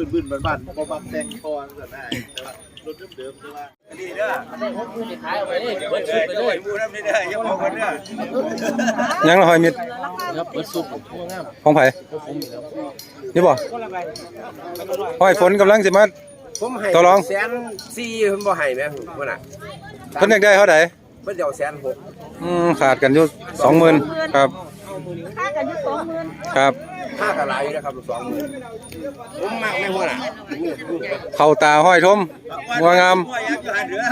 บึ้นบึ้นบ้านบ้านๆบ่มักแต่งคอนก็ได้แต่ว่ารถเดิมๆแต่ว่าอันนี้เด้อขายเอาไปเลยเบิดชุดไปเลยบูน้ำนี่เด้ออย่าบอกกันเด้อยังละหอยมิดครับเบิดซุปผมพวกงามของไผพวกผมนี่ครับนี่บ่หอยฝนกำลังสิมาผมให้ต่อรองแสนสี่เพิ่นบ่ให้แม่ผมว่าน่ะเพิ่นอยากได้เท่าใดเพิ่นเดี๋ยวแสนหกอืมขาดกันอยู่20,000ครับ ค่ากันอยู่สองหมื่นครับค่ากะหลายอยู่นะครับสองหมื่นผมมักแม่หัวน่ะเข้าตาห้อยทมงัวงามว่าอยากอยู่หันเด้อ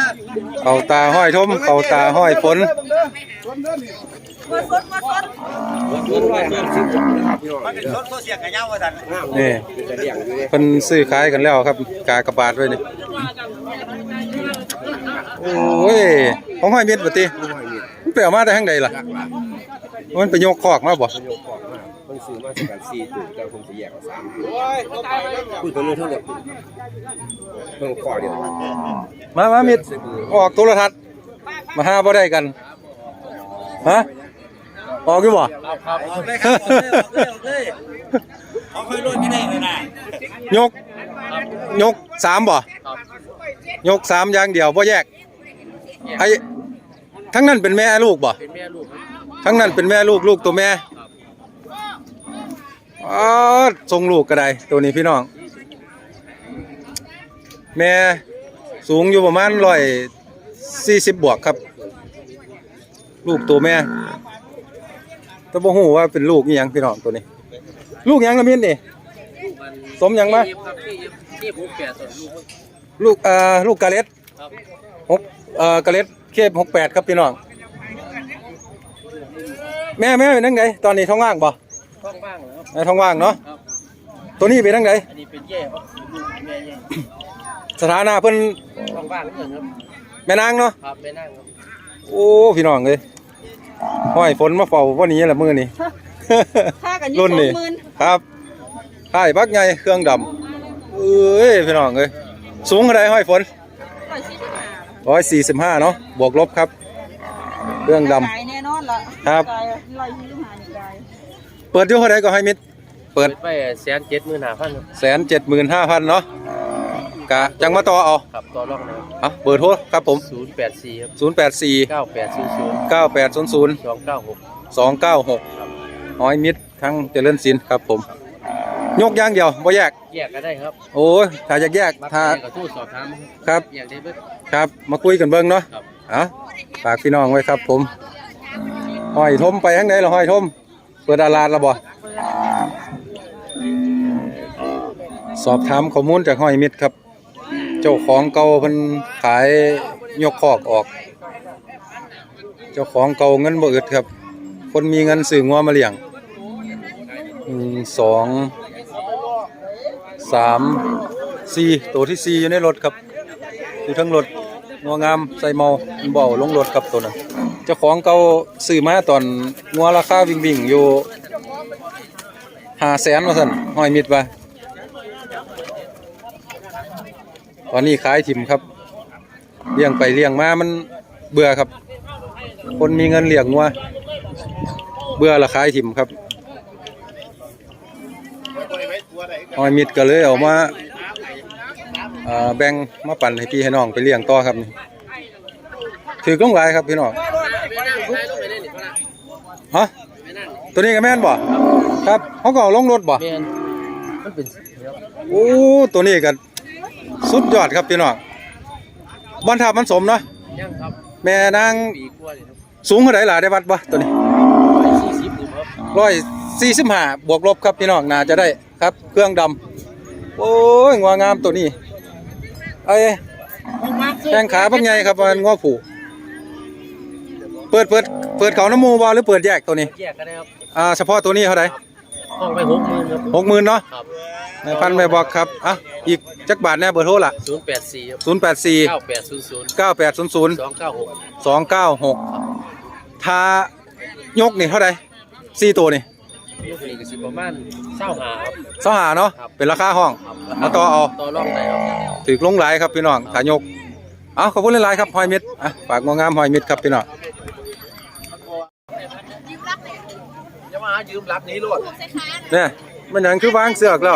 เข้าตาห้อยทมเข้าตาห้อยฝนมาสดมาสดเงินร้อยห้าสิบนะครับพี่น้องมันเป็นรถโซเชียลกันยาวว่าซั่นงามนี่เป็นกระเดี่ยงอยู่เด้เพิ่นซื้อขายกันแล้วครับ กากระบาดไว้นี่โอ้ยของห้อยมิดบ่ติลูกหอยมีดมันไปเอามาได้ทางใดล่ะรักหลาน มันไปยกคอกมาบ่เพิ่นยกของมาเพิ่นซื้อมาสักกันสี่ตัวแต่ผมสิแยกเอาสามตัวคุยกันเรื่องเท่าไหร่เพิ่นขอเดียวมามามิดออกโทรทัศน์มาหาบ่ได้กันฮะออกอยู่บ่ครับครับเลยครับเลยเลยเอาค่อยรถนี่ได้เลยนะยกยกสามบ่ครับยกสามอย่างเดียวบ่แยกไอ้ทั้งนั้นเป็นแม่ลูกบ่เป็นแม่ลูกครับ ทั้งนั้นเป็นแม่ลูกลูกตัวแม่อ๋อทรงลูกก็ได้ตัวนี้พี่น้อง แม่สูงอยู่ประมาณร้อยสี่สิบบวกครับ ลูกตัวแม่แต่บ่ฮู้ว่าเป็นลูกอีหยังพี่น้องตัวนี้ ลูกหยังละมินนี่มันสมหยังมาที่ครับที่ที่ผมแปดส่วนลูกลูกเอ่อลูกกาเล็ดครับหกเอ่อกาเล็ดเคบหกแปดครับพี่น้อง แม่แม่เป็นนังไงตอนนี้ท้องว่างบ่ท้องบ้างเหรอครับแม่ท้องว่างเนาะครับตัวนี้เป็นนังไงอันนี้เป็นแย่ครับลูกแม่แย่สถานะเพิ่นท้องบ้างนิดหนึ่งครับแม่นางเนาะครับแม่นั่งครับโอ้พี่น้องเลยห้อยฝนมาเฝ้าวันนี้แหละมื้อนี้ค่ากันอยู่รุ่นสอนี้งหมื่นครับค่ายบักใหญ่เครื่องดำเอ้ยพี่น้องเอ้ยสูงเท่าใดห้อยฝนร้อยสี่สิบห้า145เนาะบวกลบครับ เครื่องดำกายแน่นอน ละครับกายร้อยสี่สิบห้านี่กายเปิดอยู่เท่าใดก็ให้มิดเปิดไปแสนเจ็ดหมื่นห้าพันครับแสนเจ็ดหมื่นห้าพันเนาะกะจังมาต่อเอาครับต่อรองนะครับเอาเบอร์โทรครับผม ศูนย์แปดสี่ครับ0 8 4 เก้าแปดศูนย์ศูนย์9 8 0 0 สองเก้าหก2 9 6ห้อยมิตรทั้งเจริญศิลป์ครับผม ยกอย่างเดียวบ่แยก แยกก็ได้ครับโอ้ยถ้าอยากแยกมาถ้าแยกกับทูตสอบถามครับ แยกได้เบิด ครับ มาคุยกันเบิ่งเนาะครับ เอาฝากพี่น้องไว้ครับผม ห้อยทมไปทางไหนล่ะห้อยทมเปิดอาลาดแล้วบ่สอบถามข้อมูลจากห้อยมิตรครับ เจ้าของเก่าเพิ่นขายยกคอกออก เจ้าของเก่าเงินบ่อึดครับ คนมีเงินซื้องัวมาเลี้ยงหนึ่งสองสามสี่ตัวที่สี่อยู่ในรถครับอยู่ทั้งรถงัวงามใส่เมาเบาลงรถครับตัวนั้น เจ้าของเก่าซื้อมาตอนงัวราคาวิ่งวิ่งอยู่หาแสนว่าสั่นห้อยมิดว่าตอนนี้ขายถิ่มครับเลี้ยงไปเลี้ยงมามันเบื่อครับ คนมีเงินเลี้ยงงัวเบื่อละขายถิ่มครับหอยมิดก็เลยเอามาแบ่งมาปั่นให้พี่ให้น้องไปเลี้ยงต่อครับนี่ถือกลงหลายครับพี่น้อง ฮะตัวนี้ก็แม่นบ่ครับเขาก็เอาลงรถบ่แม่นมันเป็นครับโอ้ตัวนี้ก็สุดยอดครับพี่น้องบอลทับมันสมเนาะยังครับแม่นางปีกว่าเลยครับสูงเท่าไหร่ล่ะได้วัดบ่ตัวนี้สี่สิบอยู่ครับร้อยสี่สิบห้าบวกลบครับพี่น้องน่าจะได้ครับ เครื่องดำโอ้ยงวงามตัวนี้ไอ้แข้งขาพักใหญ่ครับมันงอผูเปิดเปิด เปิดเขาน้ำมูบอหรือเปิดแยกตัวนี้ แยกก็ได้ครับอ่าเฉพาะตัวนี้เท่าไหร่ห้องไปหกหมื่นครับหกหมื่นเนาะครับในพันไม่บอกครับอะอีกจักบาทแน่เบอร์โทรล่ะศูนย์แปดสี่ครับศูนย์แปดสี่เก้าแปดศูนย์ศูนย์เก้าแปดศูนย์ศูนย์สองเก้าหกสองเก้าหกถ้ายกนี่เท่าไหร่สี่ตัวนี่ลูกนี่ก็สิประมาณเศร้าหาครับสองหาเนาะครับ เป็นราคาห้องครับมาต่อเอาต่อรองได้ครับ ถือลงหลายครับพี่น้องถ้ายกเอาขอบคุณหลายๆครับหอยมิดอะฝากงวงามหอยมิดครับพี่น้อง จะมาหา ยืมรับนี้โลดเนี่ยมันหยังคือวางเสือกแล้ว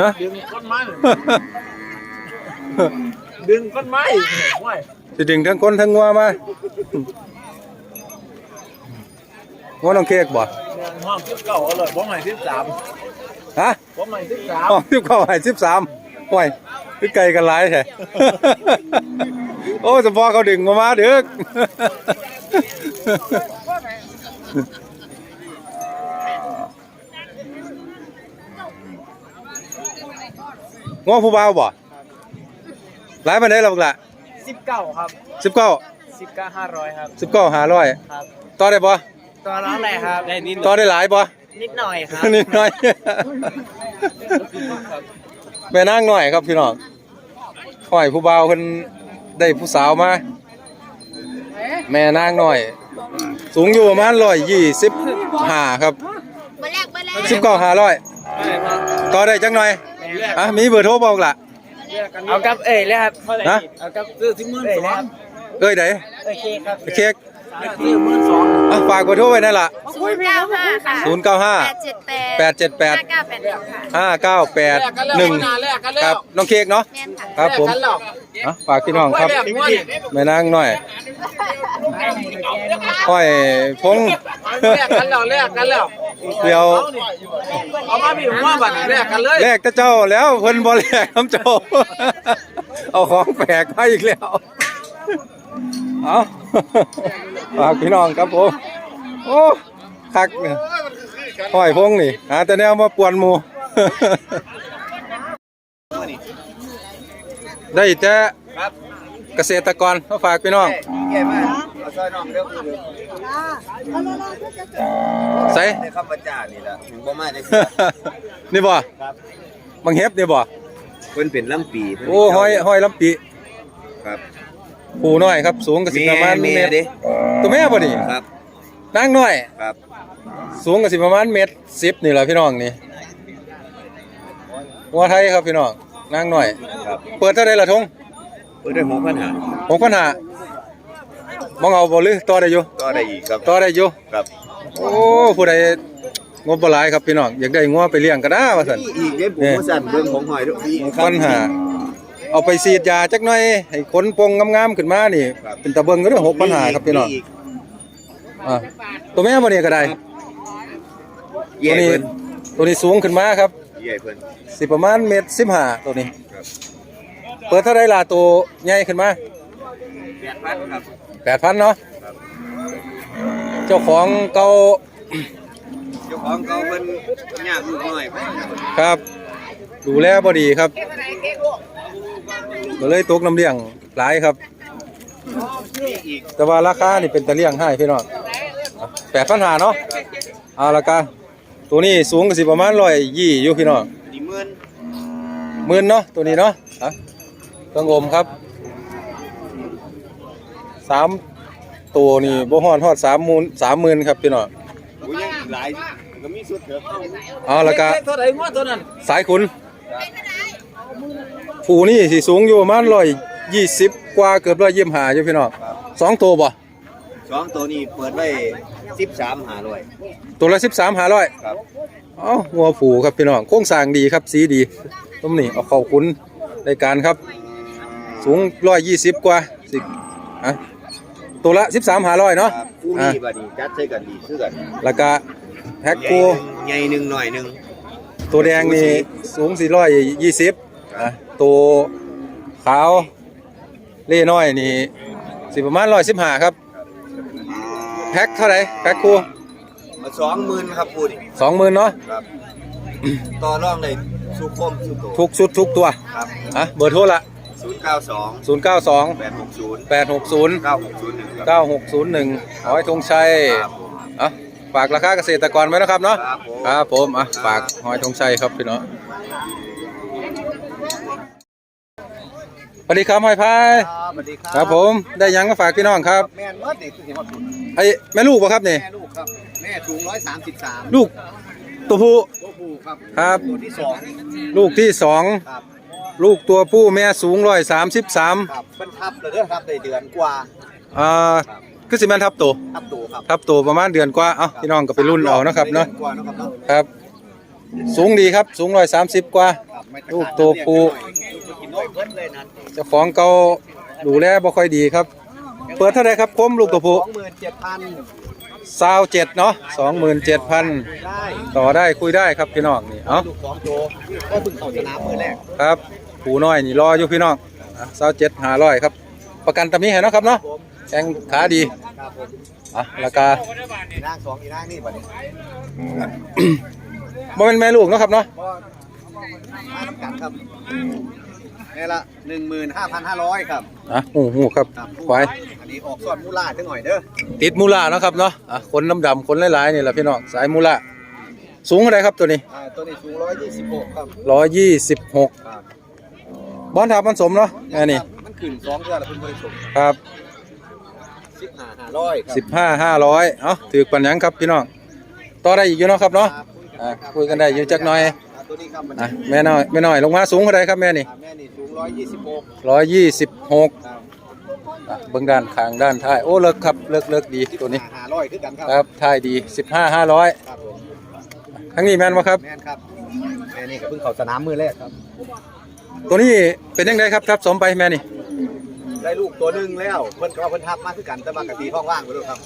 ฮะดึงก้นไม้ดึงก้นไม้โอ้ยสิดึงทั้งคนทั้งงัวมางัวน้องเค้กบ่แม่งห้องสิบเก้าอร่อยบ่ใหม่สิบสามฮะบ่ใหม่สิบสามอ๋อสิบเก้าให้สิบสามห่วยคือไกลกันหลายแท้โอ้สปอเขาดึงมามาเด้อ ง้อผู้บ่าวบ่หลายปานใดล่ะบักล่ะสิบเก้าครับสิบเก้าสิบเก้าห้าร้อยครับสิบเก้าห้าร้อยครับ ต่อได้บ่ตัวน้องอะไรครับ ได้นิดต่อได้หลายบ่ นิดหน่อยครับ นิดหน่อย แม่นางหน่อยครับพี่น้องข่อยผู้บ่าวเพิ่นได้ผู้สาวมา แม่นางหน่อย สูงอยู่ประมาณ125ครับมาแรกมาแรกสิบเก้าห้าร้อยต่อได้จังหน่อยอะมีเบอร์โทรบอกล่ะเอากับเอ้ยเลยครับนะเอากับซื้อที่มื่นสองเอ้ยไดโอเคครับเค้กที่มื่นสองอะฝากเบอร์โทรไว้นั่นล่ะศูนย์เก้าห้าค่ะ095แปดเจ็ดแปด878ห้าเก้าแปดหนึ่งค่ะ5981ครับน้องเค้กเนาะแม่นค่ะครับผมอะฝากพี่น้องครับแม่นางหน่อย ห้อยพงแลกกันแล้วแลกกันแล้วเดี๋ยวเอามาพี่หัวบัตรแลกกันเลยแลกแต่เจ้าแล้วเพิ่นบ่แลกน้ำเจ้าเอาของแปลกมาอีกแล้วเอาฝากพี่น้องครับผมโอ้คักเนี่ยห้อยพงนี่หาแต่แนวมาปวนหมู่ได้แต่เกษตรกรมาฝากพี่น้อง แก่มากเอาซอยน้องเร็วคือใส่ในคำประจานี่แหละถึงบ่มาได้นี่บ่บังเฮ็บนี่บ่เพิ่นเป็นลำปีเพิ่นโอ้ห้อยห้อยลำปีครับผูน้อยครับ สูงก็สิประมาณแม่เมตรเด้ตัวแม่บ่นี่ครับนางน้อยครับ สูงก็สิประมาณเมตรสิบนี่แหละพี่น้องนี่วัวไทยครับพี่น้องนางน้อยครับเปิดเท่าไรล่ะทงเพิ่นได้หกพันหาหกพันห้า มองเอาบ่หรือต่อได้อยู่ก็ได้อีกครับต่อได้อยู่ครับโอ้ผู้ใดงบบ่หลายครับพี่น้องอยากได้งัวไปเลี้ยงก็ได้ว่าซั่น นี่อีกเด้ผมบ่สั่นเบิ่งของหอยด้วยปัญหา เอาไปฉีดยาจักหน่อยให้ขนปงงามๆขึ้นมานี่เป็นตะเบิงก็ได้หกพันห้าครับพี่น้องมีกอ่าตัวแม่บ่นี่ก็ได้แย่ตัวนี้เพิ่นตัวนี้สูงขึ้นมาครับแย่เพิ่นสิประมาณเมตรสิบห้าตัวนี้ ครับเปิดเท่าไรล่ะตัวใหญ่ขึ้นมา 8,000ครับ แปดพันเนาะครับเจ้าของเก่าเจ้าของเขาเพิ่นยากลูกน้อยครับ ดูแลบ่ดีครับก็เลยตกน้ำเลี้ยงหลายครับมีอีกแต่ว่าราคานี่เป็นตะเลี้ยงให้พี่น้องแปดพันหาเนาะเอาละกันตัวนี้สูงก็สิประมาณร้อยยี่อยู่พี่น้องนี่หมื่นหมื่นเนาะตัวนี้เนาะอะต้องอมครับ สามตัวนี่บ่ฮอดฮอดสามหมื่นสามหมื่นครับพี่น้องโอ้ยยังอีกหลายก็มีสุดเถอะเอาละกันเท่าไหร่หัวตัวนั้นสายขุนผูนี่สิสูงอยู่ประมาณร้อยยี่สิบกว่าเกือบร้อยยี่สิบห้าอยู่พี่น้องสองตัวบ่สองตัวนี้เปิดไว้13 500ตัวละสิบสามห้าร้อยครับเอ้าหัวผูครับพี่น้องโครงสร้างดีครับสีดีต้มนี่เอาเข้าขุนในการครับ สูงร้อยยี่สิบกว่าสิอะ ตัวละสิบสามห้าร้อยเนาะครับคู่อะนี้บัดนี้จัดใส่กันดีคือกันแล้วก็แพ็คใหญ่คูหนึ่งใหญ่หนึ่งหน่อยหนึ่งตัวแดงนี่สูงสี่ร้อยยี่สิบอะตัวขาวเล่น้อยนี่สิประมาณร้อยสิบห้าครับ แพ็คเท่าไหร่แพ็คคูมาสองหมื่นครับคู่นี้สองหมื่นเนาะครับต่อรองเลยสุคมสุโตทุกชุดทุกตัวครับอะเบอร์โทรละ ศูนย์เก้าสองศูนย์เก้าสองแปดหกศูนย์แปดหกศูนย์เก้าหกศูนย์หนึ่งครับเก้าหกศูนย์หนึ่งหอยธงชัยครับผมอะฝากราคาเกษตรกรไว้นะครับเนาะครับผมครับผมอะฝากหอยธงชัยครับพี่น้องสวัสดีครับหอยพาย สวัสดีครับครับผมได้หยังมาฝากพี่น้องครับแม่นเมื่อเด็กคือเห็นว่าคุณไอ้แม่ลูกป่ะครับนี่แม่ลูกครับ แม่สูงร้อยสามสิบสามลูกตัวผู้ ตัวผู้ครับครับ ตัวที่สองลูกที่สองครับ ลูกตัวผู้แม่สูงร้อยสามสิบสามครับเป็นทับเลยเด้อครับได้เดือนกว่าอ่าคือสิแม่นทับตัวทับตัวครับทับตัวประมาณเดือนกว่าเอ้าพี่น้องก็ไปรุ่นเอานะครับเนาะดืกว่าเนาะครับเนาะครับ สูงดีครับสูงร้อยสามสิบกว่า ครับลูกตัวผู้ กินน้อยเพิ่นเลยนะเจ้าของเก่าดูแลบ่ค่อยดีครับ เปิดเท่าไหร่ครับคมลูกตัวผู้สองหมื่นเจ็ดพันสาวเจ็ดเนาะสองหมื่นเจ็ดพันได้ต่อได้คุยได้ครับพี่น้องนี่เอาลูกสองโตก็เพิ่งเข้าสนามมือแรกครับ ผูน้อยนี่รออยู่พี่น้องสาวเจ็ดหาร้อยครับ ประกันตำนี้ให้เนาะครับเนาะผมแข้งขาดีครับผมอะราคาอีนางสองอีนางนี่บัดนี้บ่เป็นแม่ลูกเนาะครับเนาะก็มาทำกันครับนี่ละหนึ่งหมื่นห้าพันห้าร้อยครับอะหูหูครับครับควายอันนี้ออกสอดมูล่าจังหน่อยเด้อติดมูล่าเนาะครับเนาะอะขนดำๆขนหลายๆนี่แหละพี่น้องสายมูล่าสูงเท่าไหรครับตัวนี้อ่าตัวนี้สูงร้อยยี่สิบหกครับร้อยยี่สิบหกครั บบอนถามันสมเนาะแม่นี่มันขึ้นสองเดือนแล้วเพิ่งบริสุทธิ์ครับสิบห้าห้าร้อยครับสิบห้าห้าร้อยเอ้าถือปัญญังครับพี่น้องต่อได้อีกอยู่เนาะครับเนาะครับอะคุยกันได้อยู่จักหน่อยอ่าตัวนี้ครับมันอะแม่น้อยแม่น้อยลงมาสูงเท่าไหรครับแม่นี่อ่าแม่นี่สูงร้อยยี่สิบหกร้อยยี่สิบหกครับอะเบื้องด้านข้างด้านท้ายโอ้เลิกครับเลิกเลิกดีตัวนี้ห้าร้อยคือกันครับครับท้ายดีสิบห้าห้าร้อยครับผมทั้งนี้แม่นวะครับแม่นครับแม่นี่ก็เพิ่งเข้าสนามมือแรกครับ ตัวนี้เป็นยังไงครับทับสมไปแม่นี่ได้ลูกตัวหนึ่งแล้วเพิ่นก็เอาเพิ่นทับมาคือกันแต่ว่ากะตีท้องว่างไปด้วยครับ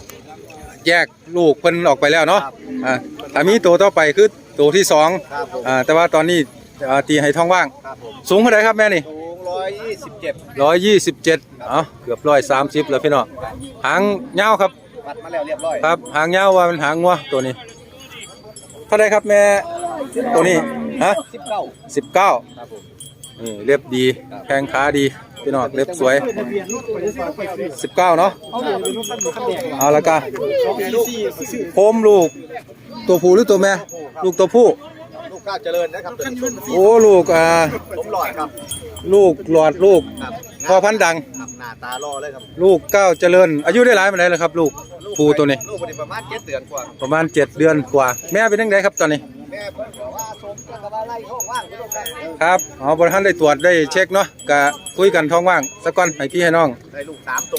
แยกลูกเพิ่นออกไปแล้วเนาะครับอ่าถ้ามีตัวต่อไปคือตัวที่สองครับผม อ่าแต่ว่าตอนนี้อ่าตีให้ท้องว่าง ครับผมสูงเท่าไหรครับแม่นี่สูงร้อยยี่สิบเจ็ดร้อยยี่สิบเจ็ดเอ้าเกือบร้อยสามสิบแล้วพี่น้องหางเงาวครับ วัดมาแล้วเรียบร้อยครับหางเงาวว่าเป็นหางงัวตัวนี้ เท่าไหรครับแม่ตัวนี้ฮะสิบเก้าสิบเก้าครับผม นี่เรียบดีแข้งขาดีพี่น้องเรียบสวยสิบเก้าเนาะเอาละกันโคมลูก ตัวผู้หรือตัวแม่ ลูกตัวผู้ลูกก้าวเจริญนะครับตัวนี้โอ้ลูกอ่าผมหลอดครับ ลูกหลอดลูกครับพ่อพันธุ์ดังครับหน้าตารอเลยครับลูกเก้าวเจริญ อายุได้หลายปานใดแล้วครับ ลูกผู้ตัวนี้ลูกคนนี้ประมาณเจ็ดเดือนกว่า ประมาณ7เดือนกว่า แม่เป็นยังไงครับตอนนี้ แม่เพิ่นบอกว่าชมแล้วก็ว่าไล่ท้องว่างไปลูกได้ครับอ๋อบริหารได้ตรวจได้เช็คเนาะกะคุยกันท้องว่างสักก่อนให้พี่ให้น้อง ได้ลูกสามโต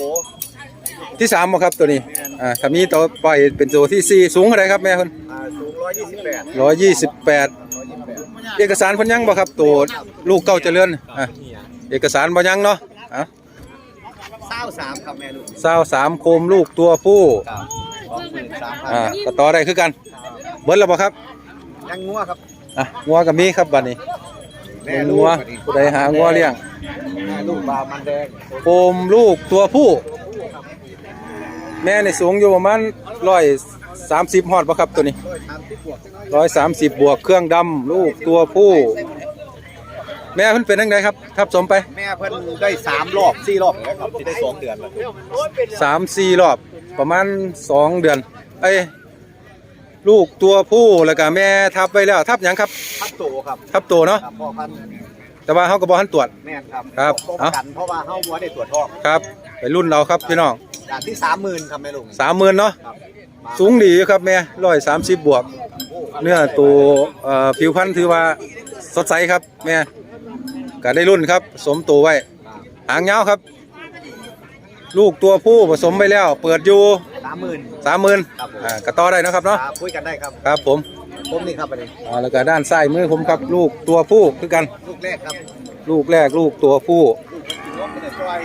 ที่3บ่ครับตัวนี้อ่าถ้ามีต่อไปเป็นตัวที่สี่สูงเท่าไหร่ครับแม่เพิ่นอ่าสูงร้อยยี่สิบแปด128ร้อยยี่สิบแปดเอกสารเพิ่นยังบ่ครับตัวลูกเก้าวเจริญอะเอกสารบ่ยังเนาะอะเศร้าสามครับแม่ลูก23โคมลูกตัวผู้ครับสองหมื่นสามพันอ่าก็ต่อได้คือกัน เบิดแล้วบ่ครับ ยังงัวครับอะงัวก็มีครับบัดนี้แม่เป็นลูงักวผู้ใดหางัวเลี้ยงแม่ลูกบามันแดงโคมลูกตัวผู้ แม่ในสูงอยู่ประมาณร้อยสามสิบฮอดปะครับตัวนี้ร้อยสามสิบบวกจังน้อยร้อยสามสิบบวกเครื่องดำลูกตัวผู้ แม่เพิ่นเป็นยังไงครับ ทับสมไปแม่เพิ่นได้สามรอบสี่รอบแล้วครับที่ได้สองเดือนแล้วสามสี่รอบประมาณสองเดือน เอ้ย ลูกตัวผู้แล้วก็แม่ทับไว้แล้วทับหยังครับ ทับโตครับทับตัวเนาะครับพ่อพันธุ์แต่ว่าเขาก็บ่ทันตรวจ แม่นครับครับป้องเอ้ากันเพราะว่าเฮาบ่ได้ตรวจทองครับไปรุ่นเราครับพี่น้องจากที่สามหมื่นครับแม่ลุงสามหมื่นเนาะครับสูงดีอยู่ครับแม่ร้อยสามสิบบวกเนื้อตัวเอ่อผิวพรรณถือว่าสดใสครับแม่ก็ได้รุ่นครับ สมตัวไว้ หางยาวครับ ลูกตัวผู้ผสมไปแล้ว เปิดอยู่ สามหมื่น สามหมื่นครับผม อ่ากระต่อได้เนาะครับเนาะ ครับคุยกันได้ครับ ครับผมผมนี่ครับอันนี้อ่าแล้วก็ด้านซ้ายมือผมครับลูกตัวผู้คือกัน ลูกแรกครับลูกแรกลูกตัวผู้ ลูกกินนกไม่ได้ช่วย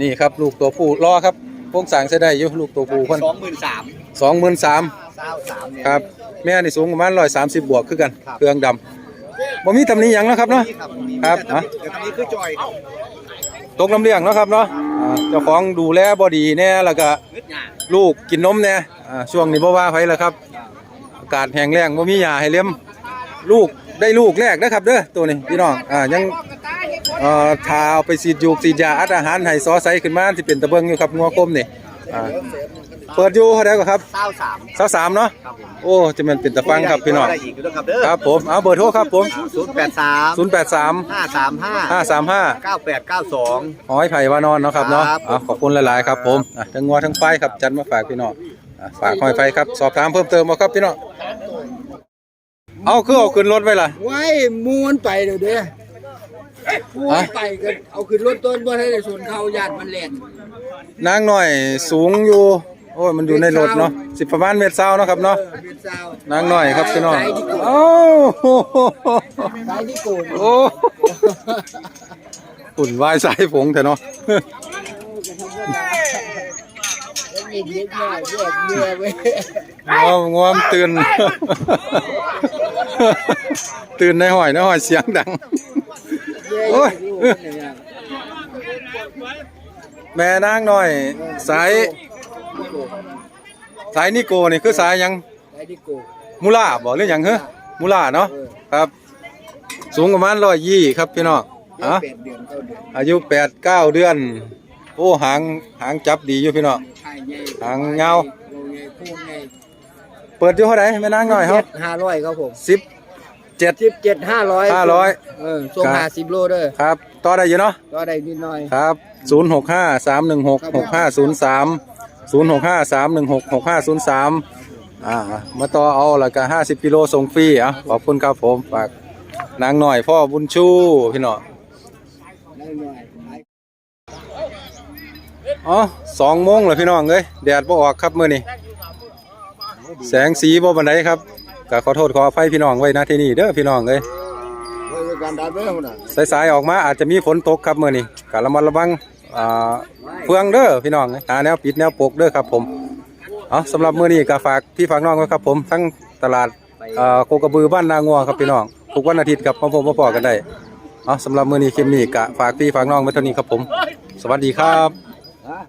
นี่ครับลูกตัวผู้รอครับโครงสร้างใช้ได้อยู่ลูกตัวผู้คนสองหมื่นสามสองหมื่นสามเศร้าสามเนี่ย ครับ แม่นี่สูงประมาณร้อยสามสิบบวกคือกัน ครับ เครื่องดำบ่มีตำหนิหยังเนาะครับเนาะ นี่ครับครับ แต่ตอนนี้คือจอย ตกน้ำเลี้ยงเนาะครับเนาะอ่าเจ้าของดูแลบอดีแน่แล้วก็ลูกกินนมแน่อ่าช่วงนี้บ่ว่าไผแล้วครับ อากาศแห้งแล้งบ่มีหญ้าให้เลี้ยมลูกได้ลูกแรกนะครับเด้อตัวนี้พี่น้องอ่ายังเอ่อทาเอาไปฉีดยูกฉีดยาอัดอาหารให้ซอไซขึ้นมาที่เป็นตะเบิงอยู่ครับงัวกลมนี่อ่า เปิดอยู่เท่าใดก็ครับเศร้าสาม23เนาะครับผมโอ้จะแม่นเป็นตะฟังครับพี่น้องได้อีกด้วยครับเด้อครับผมเอาเบอร์โทรครับผม ศูนย์แปดสาม083 ห้าสามห้า535เก้าแปดเก้าสอง หอยไผ่วานอนเนาะครับเนาะครับ อะขอบคุณหลาย ๆ ครับผมอะทั้งงัวทั้งควายครับจันมาฝากพี่น้องอะฝากหอยไฟครับสอบถามเพิ่มเติมมาครับพี่น้องเอาคือเอาขึ้นรถไว้ล่ะ ไว้มูมันไปเดี๋ยวเด้มูมันไปก็เอาขึ้นรถต้นบ่ให้ได้สวนเขาญาติมันแล่นนางหน่อยสูงอยู่ โอ้ยมันอยู่ในรถเนาะสิประมาณเมตรเศร้าเนาะครับเนาะเออเป็นสาวนางหน่อยครับพี่น้องเอ้าสายที่โกนโอ้หุ่นวายสายผงเถอะเนาะแล้วมีเล็กน้อยแยกเยื่อไว้งวมงวมตื่นตื่นในหอยในหอยเสียงดังโอ้ยแม่นางหน่อยสาย สายนิโกนี่คือสายยังไอ้ดิโกมูล่าบ่หรือหยังเหรอมูลาเนาะครับ สูงประมาณร้อยยี่ครับพี่น้องอะอายุแปดเก้าเดือน โอ้หางหางจับดีอยู่พี่น้องหางเงาเปิดอยู่เท่าไหร่แม่น่าง่อยครับห้าร้อยครับผมสิบเจ็ด สิบเจ็ดห้าร้อยห้าร้อยเออส่งห้าสิบโลเด้อครับต่อได้อยู่เนาะต่อได้นิดหน่อย ครับศูนย์หกห้าสามหนึ่งหกหกห้าศูนย์สาม ศูนย์สามศูนย์หกห้าสามหนึ่งหกหกห้าศูนย์สามอ่ามาต่อเอาแล้วก็ห้าสิบกิโลส่งฟรีอะขอบคุณครับผมฝากนางหน่อยพ่อบุญชูพี่น้องได้หน่อยอ๋อสองโมงแล้วพี่น้องเอ้ยแดดบ่ออกครับมื้อนี้แสงสีบ่บันไดครับก็ขอโทษขออภัยพี่น้องไว้นะที่นี่เด้อพี่น้องเอ้ยไว้การดับเบิ้ลน่ะสายๆออกมาอาจจะมีฝนตกครับมื้อนี้ก็ระมัดระวัง อ่าเฟืองเด้อพี่น้องหาแนวปิดแนวปกเด้อครับผมเอาสำหรับมื้อนี้ก็ฝากพี่ฝากน้องไว้ครับผมทั้งตลาดอ่อโคกระบือบ้านนางัวครับพี่น้องทุกวันอาทิตย์ครับมาพบมาพอกันได้เอาสำหรับมื้อนี้คลิปนี้ก็ฝากพี่ฝากน้องไว้เท่านี้ครับผม สวัสดีครับ